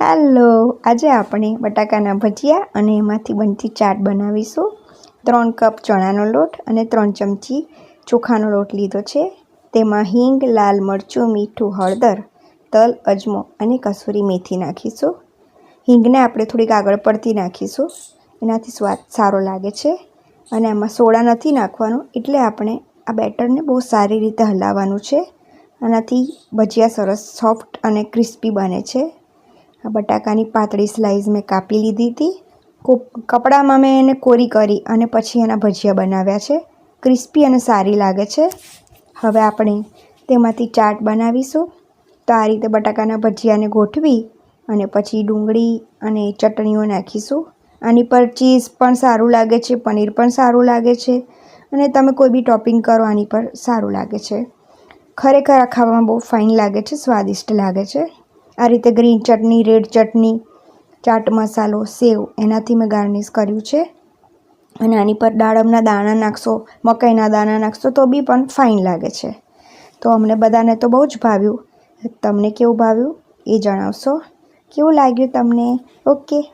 Hello, આજે આપણે બટાકાના ભજીયા અને એમાંથી બનતી ચાટ બનાવીશું. ત્રણ કપ ચણાનો લોટ અને ત્રણ ચમચી ચોખાનો લોટ લીધો છે. તેમાં હિંગ, લાલ મરચું, મીઠું, હળદર, તલ, અજમો અને કસૂરી મેથી નાખીશું. હિંગને આપણે થોડીક આગળ પડતી નાખીશું. એનાથી સ્વાદ સારો લાગે છે અને આમાં સોડા નથી નાખવાનું એટલે આપણે આ બેટરને બહુ સારી રીતે હલાવવાનું છે. આનાથી ભજીયા સરસ, સોફ્ટ અને ક્રિસ્પી બને છે. આ બટાકાની પાતળી સ્લાઈસ મેં કાપી લીધી હતી. કોપ કપડામાં મેં એને કોરી કરી અને પછી એના ભજીયા બનાવ્યા છે. ક્રિસ્પી અને સારી લાગે છે. હવે આપણે તેમાંથી ચાટ બનાવીશું. તો આ રીતે બટાકાના ભજીયાને ગોઠવી અને પછી ડુંગળી અને ચટણીઓ નાખીશું. આની પર ચીઝ પણ સારું લાગે છે, પનીર પણ સારું લાગે છે અને તમે કોઈ બી ટોપિંગ કરો આની પર સારું લાગે છે. ખરેખર આ ખાવામાં બહુ ફાઇન લાગે છે, સ્વાદિષ્ટ લાગે છે. આ રીતે ગ્રીન ચટણી, રેડ ચટણી, ચાટ મસાલો, સેવ એનાથી મેં ગાર્નિશ કર્યું છે. અને આની પર દાડમના દાણા નાખશો, મકાઈના દાણા નાખશો તો બી પણ ફાઇન લાગે છે. તો અમને બધાને તો બહુ જ ભાવ્યું. તમને કેવું ભાવ્યું એ જણાવશો. કેવું લાગ્યું તમને? ઓકે